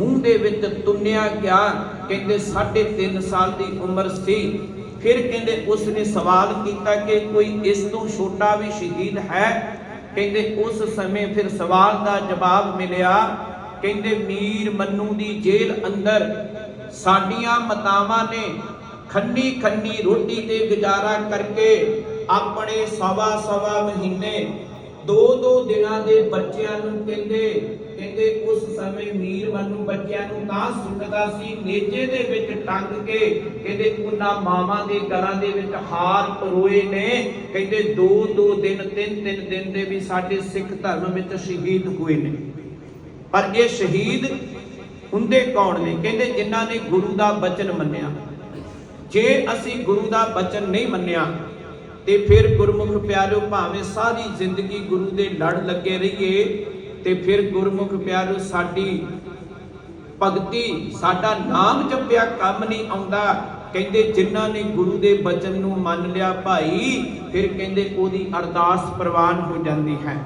ਮੂੰਹ ਦੇ ਵਿੱਚ ਤੁੰਨਿਆ ਗਿਆ, ਕਹਿੰਦੇ 3.5 ਸਾਲ ਦੀ ਉਮਰ ਸੀ। ਫਿਰ ਕਹਿੰਦੇ ਉਸ ਨੇ ਸਵਾਲ ਕੀਤਾ ਕਿ ਕੋਈ ਇਸ ਤੋਂ ਛੋਟਾ ਵੀ ਸ਼ਹੀਦ ਹੈ? ਕਹਿੰਦੇ ਉਸ ਸਮੇਂ ਫਿਰ ਸਵਾਲ ਦਾ ਜਵਾਬ ਮਿਲਿਆ, ਕਹਿੰਦੇ ਮੀਰ ਮੰਨੂ ਦੀ ਜੇਲ੍ਹ ਅੰਦਰ ਸਾਡੀਆਂ ਮਾਤਾਵਾਂ ਨੇ ਖੰਨੀ ਖੰਨੀ ਰੋਟੀ ਤੇ ਗੁਜ਼ਾਰਾ ਕਰਕੇ ਆਪਣੇ ਸਵਾ ਸਵਾ ਮਹੀਨੇ ਦੋ ਦੋ ਦਿਨਾਂ ਦੇ ਬੱਚਿਆਂ ਨੂੰ ਕਹਿੰਦੇ ਕਹਿੰਦੇ ਉਸ ਸਮੇਂ ਮੀਰ ਮੰਨੂ ਬੱਚਿਆਂ ਨੂੰ ਤਾਂ ਸੁੱਟਦਾ ਸੀ ਨੇਜੇ ਦੇ ਵਿੱਚ ਟੰਗ ਕੇ ਕਹਿੰਦੇ ਉਹਨਾਂ ਮਾਵਾਂ ਦੇ ਘਰਾਂ ਦੇ ਵਿੱਚ ਹਾਰ ਪਰੋਏ ਨੇ। ਕਹਿੰਦੇ ਦੋ ਦੋ ਦਿਨ ਤਿੰਨ ਤਿੰਨ ਦਿਨ ਦੇ ਵੀ ਸਾਡੇ ਸਿੱਖ ਧਰਮ ਵਿੱਚ ਸ਼ਹੀਦ ਹੋਏ ਨੇ। ਪਰ ਇਹ ਸ਼ਹੀਦ ਹੁੰਦੇ ਕੌਣ ਨੇ? ਕਹਿੰਦੇ ਜਿਨ੍ਹਾਂ ਨੇ ਗੁਰੂ ਦਾ ਬਚਨ ਮੰਨਿਆ। ਜੇ ਅਸੀਂ ਗੁਰੂ ਦਾ ਬਚਨ ਨਹੀਂ ਮੰਨਿਆ ਤੇ ਫਿਰ ਗੁਰਮੁਖ ਪਿਆਰਿਓ ਭਾਵੇਂ ਸਾਰੀ ਜ਼ਿੰਦਗੀ ਗੁਰੂ ਦੇ ਲੜ ਲੱਗੇ ਰਹੀਏ ਤੇ ਫਿਰ ਗੁਰਮੁਖ ਪਿਆਰਿਓ ਸਾਡੀ ਭਗਤੀ, ਸਾਡਾ ਨਾਮ ਜਪਿਆ ਕੰਮ ਨਹੀਂ ਆਉਂਦਾ। ਕਹਿੰਦੇ ਜਿਨ੍ਹਾਂ ਨੇ ਗੁਰੂ ਦੇ ਬਚਨ ਨੂੰ ਮੰਨ ਲਿਆ ਭਾਈ, ਫਿਰ ਕਹਿੰਦੇ ਉਹਦੀ ਅਰਦਾਸ ਪ੍ਰਵਾਨ ਹੋ ਜਾਂਦੀ ਹੈ।